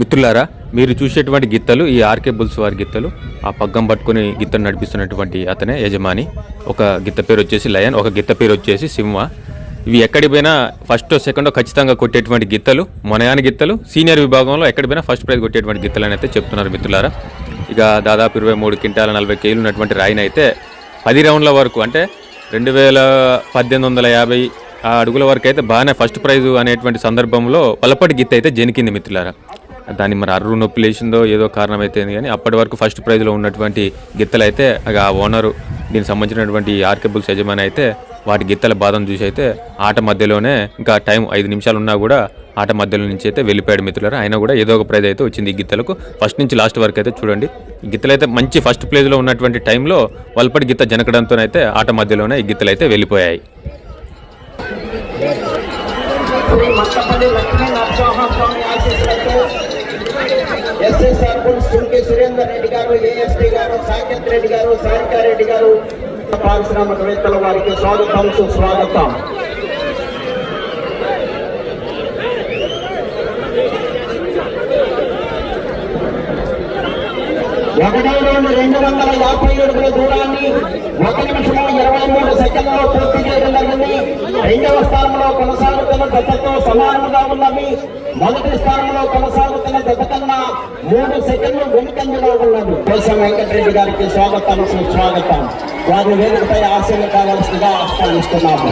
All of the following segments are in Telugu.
మిత్రులారా మీరు చూసేటువంటి గిత్తలు ఈ ఆర్కే బుల్స్ వారి గిత్తలు ఆ పగ్గం పట్టుకుని గిత్తను నడిపిస్తున్నటువంటి అతనే యజమాని. ఒక గిత్త పేరు వచ్చేసి లయన్ ఒక గిత్త పేరు వచ్చేసి సింహ. ఇవి ఎక్కడి పోయినా ఫస్ట్ సెకండ్ ఖచ్చితంగా కొట్టేటువంటి గిత్తలు మొనయాని గిత్తలు సీనియర్ విభాగంలో ఎక్కడి పోయినా ఫస్ట్ ప్రైజ్ కొట్టేటువంటి గిత్తలు అయితే చెప్తున్నారు మిత్రులారా. ఇక దాదాపు ఇరవై మూడు క్వింటాల నలభై కేజీలు ఉన్నటువంటి రాయిని అయితే పది రౌండ్ల వరకు అంటే రెండు వేల పద్దెనిమిది వందల యాభై ఆ అడుగుల వరకు అయితే బాగానే ఫస్ట్ ప్రైజ్ అనేటువంటి సందర్భంలో పలపటి గిత్త అయితే జనికింది మిత్రులారా. దాన్ని మరి అర్రు నొప్పి లేచిందో ఏదో కారణం అయితే కానీ అప్పటి వరకు ఫస్ట్ ప్రైజ్లో ఉన్నటువంటి గిత్తలు అయితే ఆ ఓనరు దీనికి సంబంధించినటువంటి ఆర్కేబుల్స్ యజమాని అయితే వాటి గిత్తల బాధను చూసి అయితే ఆట మధ్యలోనే ఇంకా టైం ఐదు నిమిషాలు ఉన్నా కూడా ఆట మధ్యలో నుంచి అయితే వెళ్ళిపోయాడు మిత్రులారా. అయినా కూడా ఏదో ఒక ప్రైజ్ అయితే వచ్చింది ఈ గిత్తలకు. ఫస్ట్ నుంచి లాస్ట్ వరకు అయితే చూడండి. గిత్తలు అయితే మంచి ఫస్ట్ ప్లేస్లో ఉన్నటువంటి టైంలో వల్పటి గిత్త జనకడంతో అయితే ఆట మధ్యలోనే ఈ గిత్తలు అయితే వెళ్ళిపోయాయి ఎస్ఎస్ఆర్ సురేందర్ రెడ్డి గారు ఏఎస్పీ గారు సాకేత్ రెడ్డి గారు సారికారెడ్డి గారు పారిశ్రామికవేత్తల వారికి స్వాగతం సుస్వాగతం. ఒకటి రౌండ్ రెండు వందల యాభై అడుగుల దూరాన్ని ఒక నిమిషము ఇరవై మూడు సెకండ్లో పూర్తి చేయడం జరిగింది. రెండవ స్థానంలో కొనసాగుతున్న గతంతో సమానంగా ఉన్నవి. మొదటి స్థానంలో కొనసాగుతున్న జత మూడు సెకండ్లు వెనుకంజలో ఉన్నది కోసం వెంకటరెడ్డి గారికి స్వాగతం సుస్వాగతం. వారి వేదికపై ఆశలు కావాల్సిందిగా ఆహ్వానిస్తున్నాము.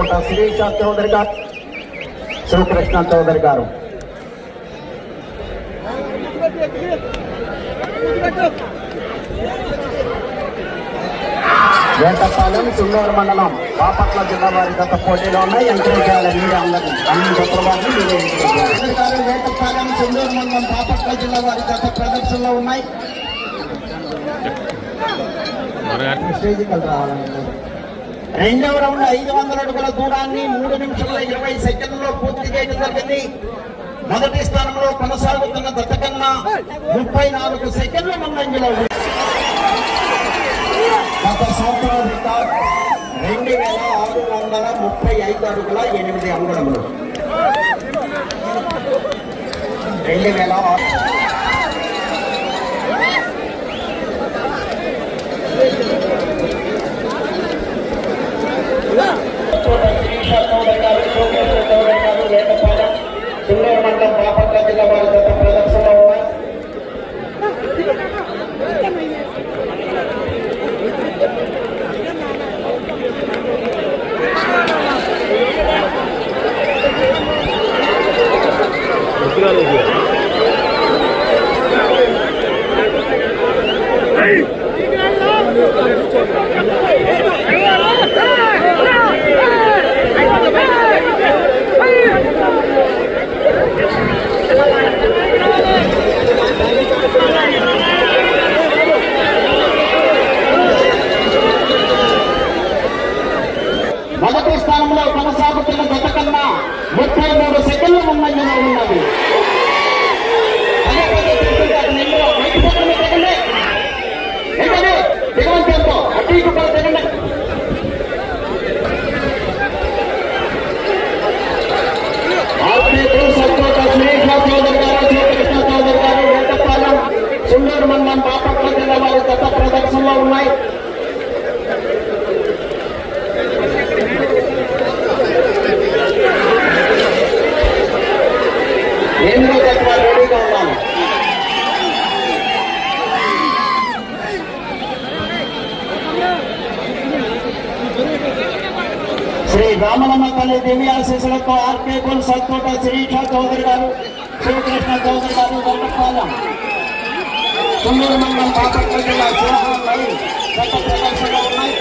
సత్తోట శిరీష చౌదరి గారు శివకృష్ణ చౌదరి గారు. వేటపాలెం సుందూరు మండలం బాపట్ల జిల్లా వారి గత పోటీలో ఉన్నాయి ఎంకరేజ్ చేయాలి మీరే అందరినీ అన్ని చేయాలి వేటపాలెం సుందూరు మండలం బాపట్ల జిల్లా వారి గత ప్రదర్శనలో ఉన్నాయి. స్టేజ్కి రావాలండి రెండవ రౌండ్ ఐదు వందల అడుగుల దూరాన్ని మూడు నిమిషాల ఇరవై సెకండ్లలో పూర్తి చేయడం జరిగింది. మొదటి స్థానంలో కొనసాగుతున్న దత్తకన్నా ముప్పై నాలుగు సెకండ్ల ముందంజలో గత సంవత్సరం రికార్డ్ రెండు వేల ఆరు వందల ముప్పై ఐదు అడుగుల ఎనిమిది అంగుళములు. రెండు వేల ఆరు సుందర మండలం బాపట్ల జిల్లా వారి గత ప్రదర్శనలో ఉన్నాయి రామలమ్మ తల్లి దేవి ఆశీస్సులతో ఆర్కే కుల్ సత్కోట శిరీష చౌదరి గారు శివకృష్ణ చౌదరి గారు వెంకటపాలెం తుమ్మూరు మండలం బాపట్ల జిల్లా శివహాలపై గత ప్రదర్శనలో ఉన్నాయి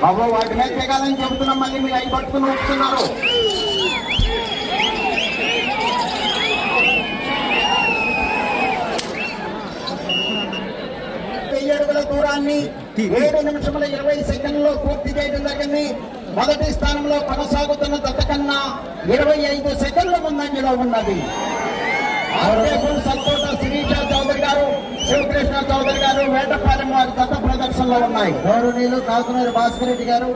బాబు వాటి మీద దిగాలని చెబుతున్నాం మళ్ళీ మీరు అవి పట్టుకుని ఊపుతున్నారు దూరాన్ని ఏడు నిమిషముల ఇరవై సెకండ్లో పూర్తి చేయడం జరిగింది. మొదటి స్థానంలో కొనసాగుతున్న దత్త కన్నా ఇరవై ఐదు సెకండ్ల ముందంజలో ఉన్నది. సంతోష శిరీష చౌదరి గారు శివకృష్ణ చౌదరి గారు వేటపాలెం వారి దత్త ప్రదర్శనలో ఉన్నాయి. గౌరవనీయులు కాకునూరు భాస్కర్ రెడ్డి గారు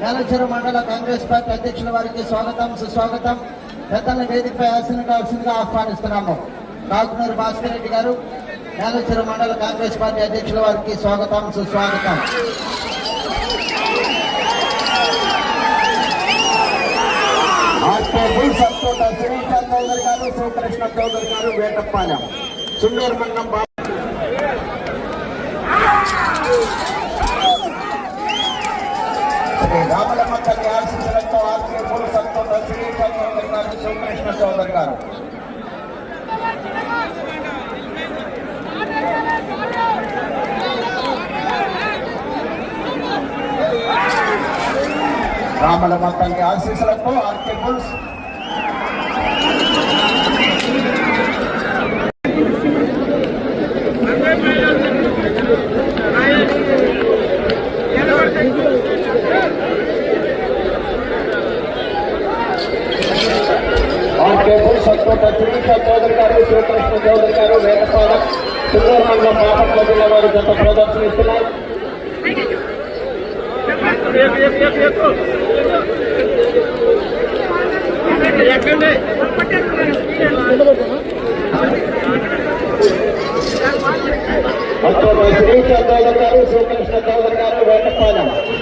మేలచెరు మండల కాంగ్రెస్ పార్టీ అధ్యక్షుల వారికి స్వాగతం సుస్వాగతం. పెద్దల వేదికపై ఆశన కావాల్సిందిగా ఆహ్వానిస్తున్నాము. కాకునూరు భాస్కర్ రెడ్డి గారు మేలచెరు మండల కాంగ్రెస్ పార్టీ అధ్యక్షుల వారికి స్వాగతం సుస్వాగతం. శ్రీకృష్ణ చౌదరి గారు శివకృష్ణ చౌదరి గారు వేటపాలెం. సుందూరు మండలం బా- శ్రీ రామలమ్మ తల్లి ఆశీస్సులతో ఆర్కేపుల్ సంతోష శిరీష చౌదరి గారు. రామల మొత్తానికి గారు రామలమ్మ తల్లి ఆశీస్సులతో Thank you.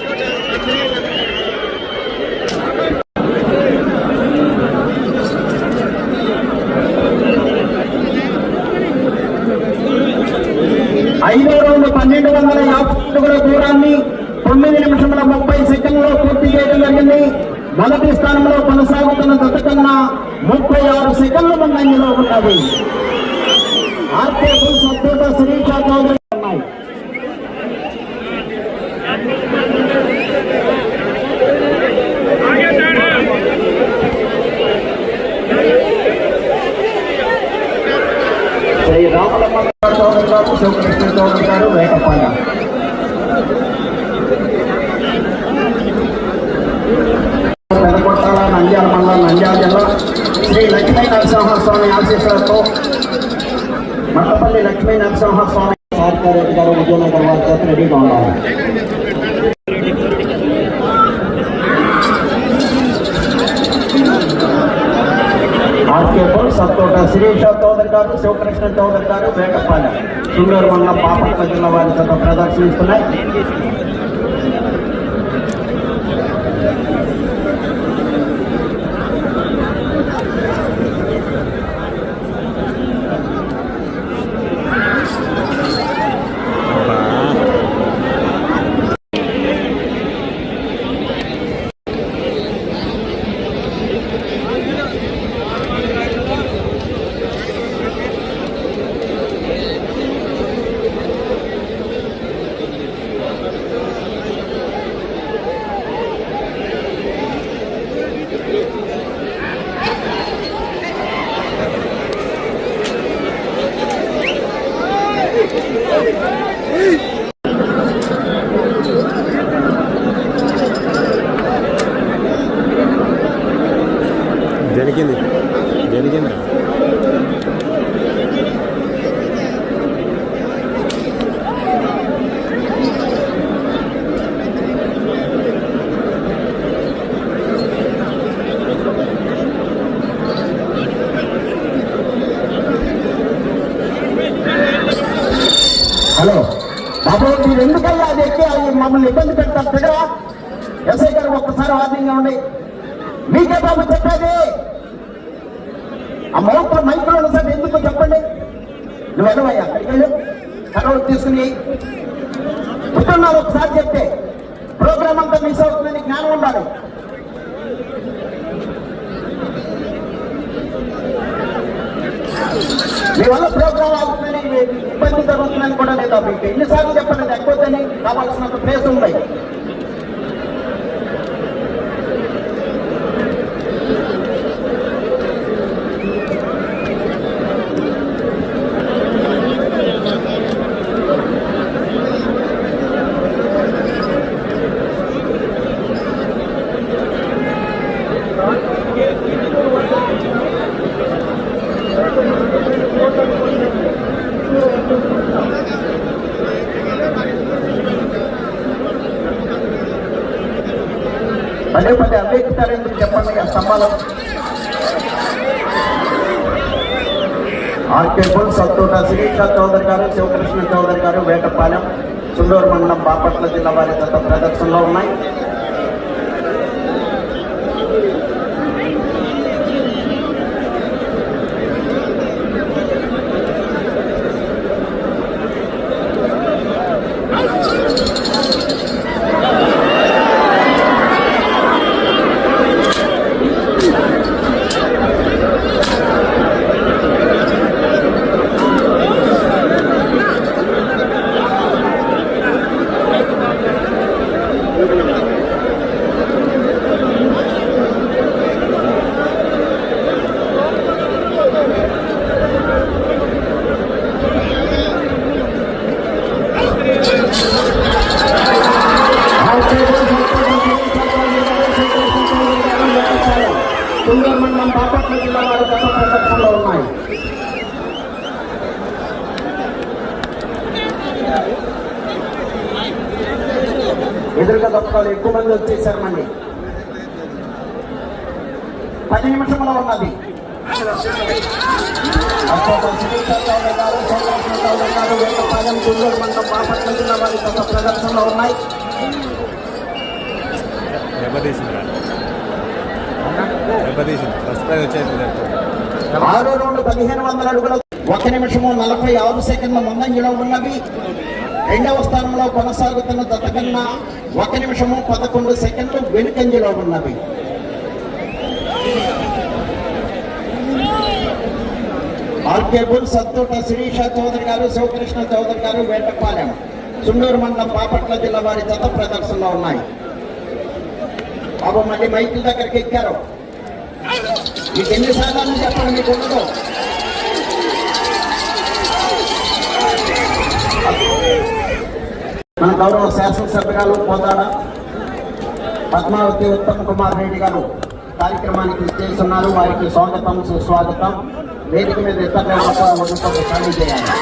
చౌదరి గారు శివకృష్ణ చౌదరి గారు వేటపాయ పెదకొట్టాల తోట సత్తోట శిరీష చౌదరి గారు శివకృష్ణ చౌదరి గారు వేటపాలెం సుందూరు మండలం బాపట్ల జిల్లా వారి చేత ప్రదర్శనిస్తున్నాయి జరిగింది జరిగింది హలో బాబు మీరు ఎందుకల్లా అది ఎక్కి అది మమ్మల్ని ఇబ్బంది పెడతారు కదా ఎస్ఐ గారు ఒక్కసారి వార్నింగ్ ఉండి. మీకే బాబు చెప్పేది. ఆ మౌంట్ మైక్లో ఉన్న సార్ ఎందుకు చెప్పండి? నువ్వు వెళ్ళవయ్యా అక్కడికి వెళ్ళు. కడవలు తీసుకుని. పుట్టున్నారు ఒకసారి చెప్తే ప్రోగ్రామ్ అంతా మిస్ అవుతుందని జ్ఞానం ఉండాలి. మీ వల్ల ప్రోగ్రామ్ అవుతుందని ఇబ్బంది జరుగుతుందని కూడా లేదా మీకు ఎన్నిసార్లు చెప్పండి ఎక్కువని కావాల్సినంత ప్లేస్ ఉంది ఎక్కుతారు ఎందుకు చెప్పండి ఆ స్తంభాలు ఆర్కే సత్తూట శిరీష చౌదరి గారు శివకృష్ణ చౌదరి గారు వేటపాలెం చుండూరు మండలం బాపట్ల జిల్లా వారి గత ప్రదర్శనలో ఉన్నాయి. ఎదురుగా దొక్కలు ఎక్కువ మంది వచ్చేసారు పది నిమిషంలో ఉన్నది. వేటపాలెం, మండలం బాపట్ల జిల్లా వారి గత ప్రదర్శనలో ఉన్నాయి ఆరో పదిహేను వందల అడుగుల ఒక నిమిషము నలభై ఆరు సెకండ్ల ముందంజలో ఉన్నవి రెండవ స్థానంలో కొనసాగుతున్న దతకన్నా ఒక నిమిషము పదకొండు సెకండ్లు వెనుకంజలో ఉన్నవి ఆర్కేబుల్ సత్తూట శిరీష చౌదరి గారు శివకృష్ణ చౌదరి గారు వేటపాలెం చుండూరు మండలం బాపట్ల జిల్లా వారి జత ప్రదర్శనలో ఉన్నాయి. బాబు మళ్ళీ మైకిల్ దగ్గరికి ఎక్కారు. మీకు ఎన్ని సార్లు చెప్పండి మీకు ఉండదు. మన గౌరవ శాసనసభ్యురాలు పోతాడ పద్మావతి ఉత్తమ్ కుమార్ రెడ్డి గారు కార్యక్రమానికి చేస్తున్నారు వారికి స్వాగతం సుస్వాగతం. వేదిక మీద ఇతర వదులుతో ఖాళీ చేయాలి.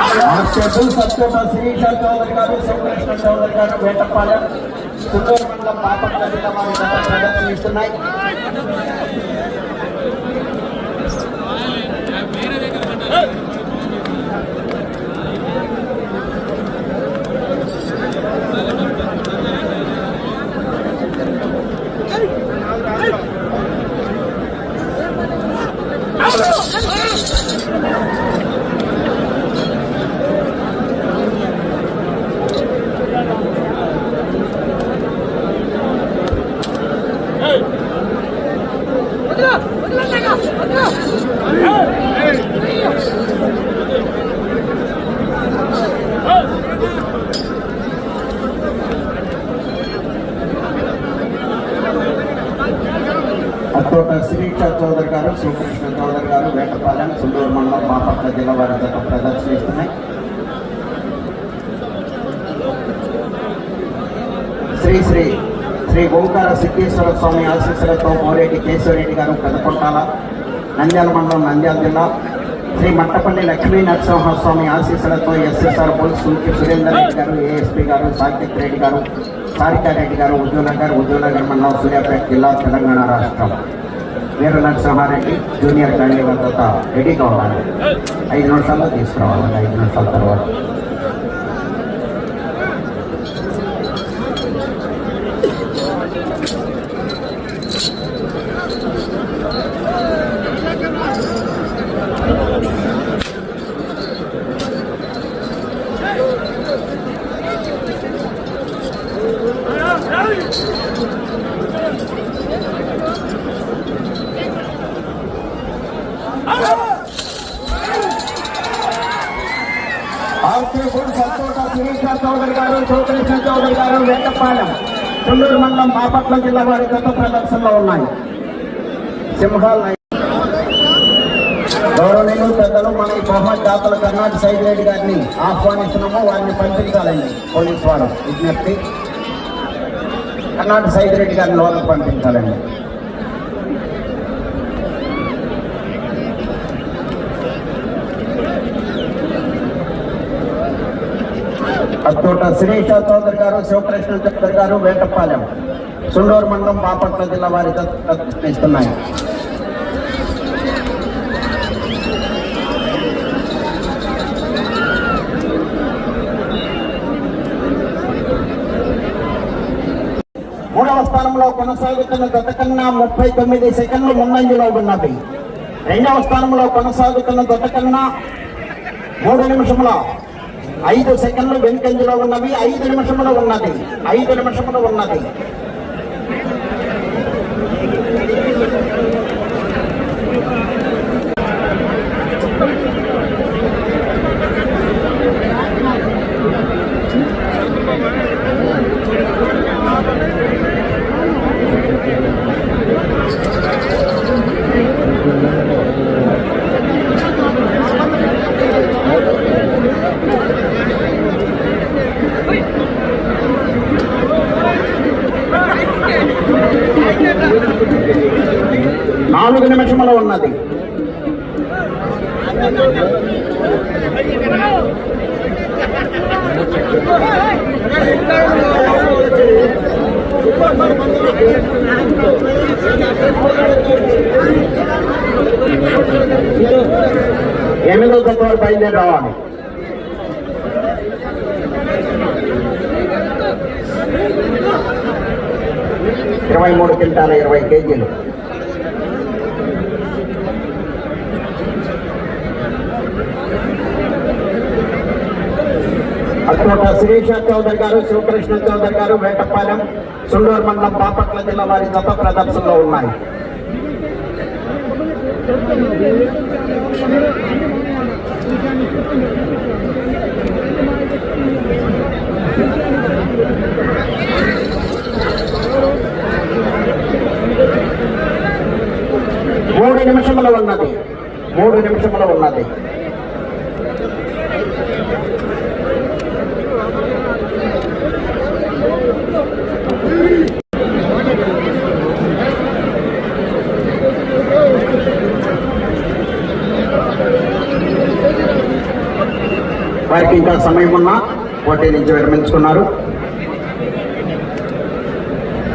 కానిస్టేబుల్ సత్యోట శిరీష చౌదరి గారు శివకృష్ణ చౌదరి గారు వేటపాలెం చుట్టూరు మండలం బాపట్ల జిల్లా వారి గత ప్రదర్శనిస్తున్నాయి అత్తోట శిరీష చౌదరి గారు శివకృష్ణ చౌదరి గారు వేటపాలెం సుందూరు మండలం బాపట్ల జిల్లా వారి గత ప్రదర్శనిస్తున్నాయి శ్రీ శ్రీ శ్రీ ఓంకార సిద్ధేశ్వర స్వామి ఆశీస్సులతో మోరేటి కేశవరెడ్డి గారు పెదకొట్టాల నంద్యాల మండలం నంద్యాల జిల్లా. శ్రీ మట్టపల్లి లక్ష్మీ నరసింహస్వామి ఆశీస్సులతో SSR police Sunki Surender Reddy garu ASP garu Saketh Reddy గారు సారికారెడ్డి గారు ఉద్యోగనగర్ ఉద్యోగనగర్ మండలం సూర్యాపేట జిల్లా తెలంగాణ రాష్ట్రం. వీర నరసింహారెడ్డి జూనియర్ కళ్యాణ భద్రత రెడీగా ఉండాలి ఐదు నిమిషాల్లో తీసుకురావాలి ఐదు నిమిషాల తర్వాత ఆర్కేపూర్ సంతోష శిరీష చౌదరి గారు శివకృష్ణ చౌదరి గారు వేటపాలెం మండలం బాపట్ల జిల్లా వారి గత ప్రదర్శనలో ఉన్నాయి. సింహాల్ గౌరవనీయులు పెద్దలు మన ఈ బహుమతి జాతర కర్ణాటక సైడ్ రెడ్డి గారిని ఆహ్వానిస్తున్నాము. వారిని పంపించాలండి. పోలీస్ వారు విజ్ఞప్తి. కర్ణాటక సైడ్ రెడ్డి గారిని లోపలికి పంపించాలండి. అచ్చోట శ్రీష చౌదరి గారు శివకృష్ణ చౌదరి గారు వేటపాలెం సుండూరు మండలం బాపట్ల జిల్లా వారి ఇస్తున్నాయి మూడవ స్థానంలో కొనసాగుతున్న గత కన్నా ముప్పై తొమ్మిది సెకండ్లు ముందంజలో ఉన్నది రెండవ స్థానంలో కొనసాగుతున్న గత కన్నా మూడు నిమిషముల ఐదు సెకండ్లు వెనుకంజలో ఉన్నవి ఐదు నిమిషంలో ఉన్నది ఐదు నిమిషంలో ఉన్నది నాలుగు నిమిషములు ఉన్నది ఎనిమిదో తత్వ బయలుదేరి రావాలి ఇరవై మూడు క్వింటాల ఇరవై కేజీలు అక్కడ శిరీష చౌదరి గారు శివకృష్ణ చౌదరి గారు వేటపాలెం సుండూరు మండలం బాపట్ల జిల్లా వారి జత ప్రదర్శనలో ఉన్నాయి మూడు నిమిషములు ఉన్నది మూడు నిమిషములు ఉన్నది వారికి ఇంకా సమయం ఉన్నా పోటీ నుంచి విరమించుకున్నారు.